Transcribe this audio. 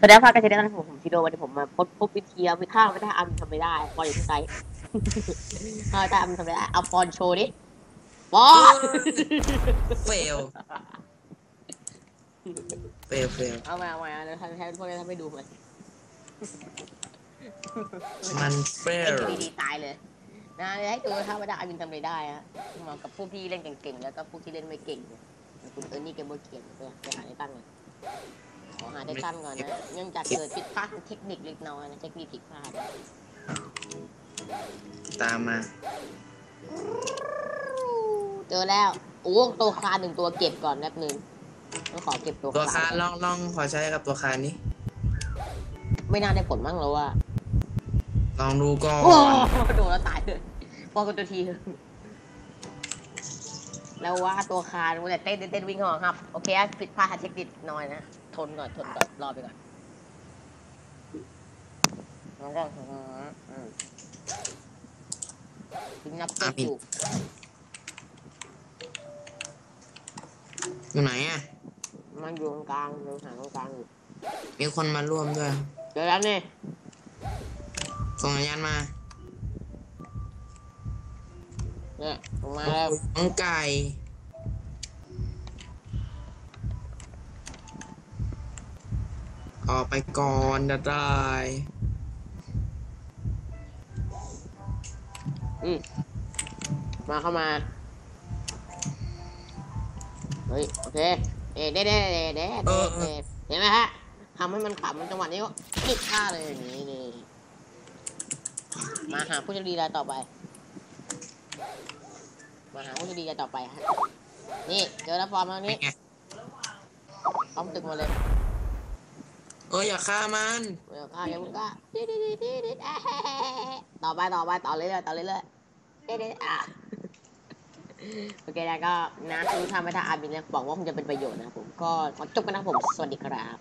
แสดงว่าการจะได้ตั้งผมผมชิโดวันนี้ผมมาพบพบวิธีเอาไปฆ่าไม่ได้อาร์มทำไม่ได้ปอนอยู่ที่ไซต์ฆ่าไม่ได้อาร์มทำไม่ได้เอาปอนโชว์ดิปอนเฟลเฟลเฟลเอามาเอามาเดี๋ยวทำให้พวกนี้ทำให้ดูมันมันเฟไอ้ลดีดีตายเลยนะเดี๋ยวให้ดูถ้าไม่ได้อาร์มทำไม่ได้ฮะเหมาะกับพวกที่เล่นเก่งๆแล้วก็พวกที่เล่นไม่เก่งเนี่ยคุณเออร์นี่เกมเบอร์เกียนไปไปหาได้ตั้งเลย ขอหาได้ตั้งก่อนนะ เนื่องจากเกิดผิดพลาดทางเทคนิคเล็กน้อยนะ เทคนิคผิดพลาด ตามมาเจอแล้ว โอ้ตัวคานหนึ่งตัวเก็บก่อนแป๊บนึงต้องขอเก็บตัวตัวคานก่ลองลองขอใช้กับตัวคานนี้ ไม่น่าได้ผลมั้งเราว่าลองดูก่อโอ้นโดนแล้วตายเลยปอกกันตัวทีเถอะแล้วว่าตัวคานมันแต่เต้นเต้นเต้นวิ่งหอครับ โอเคอะผิดพลาดทางเทคนิคหน่อยนะ ทนก่อนทนก่อนรอไปก่อนแล้วก็อืมอืมทิ้งนับเจ็ดอยู่อยู่ไหนอะ มันอยู่ตรงกลางอยู่หางตรงกลางอยู่มีคนมาร่วมด้วยเจอแล้วนี่ส่งสัญญาณมาเนี่ยลงมาแล้วน้องไก่ ออกไปก่อนจะได้อืมมาเข้ามา เฮ้ย โอเค เอ๊ะเด้เด้เด้เด้เด้เด้เห็นไหมฮะทำให้มันขำมันจังหวะนี้ก็ติดท่าเลยอย่างนี้นี่มาหาผู้โชคดีรายต่อไป มาหาผู้โชคดีรายต่อไปฮะ นี่ เจอแล้วฟอร์มแล้วเป็นนี่ไงพร้อมตึกมาเลย เอออย่าฆ่ามันเดี๋ยวข้ายังมึงก็ดิดิดิดิดิอะต่อไปต่อไปต่อเรื่อยๆต่อเรื่อยๆดิดิอะโอเคแล้วก็นะคุณทำให้ถ้าอาบินเนี่ยบอกว่าคงจะเป็นประโยชน์นะครับผมก็ขอจบกันนะครับผมสวัสดีครับ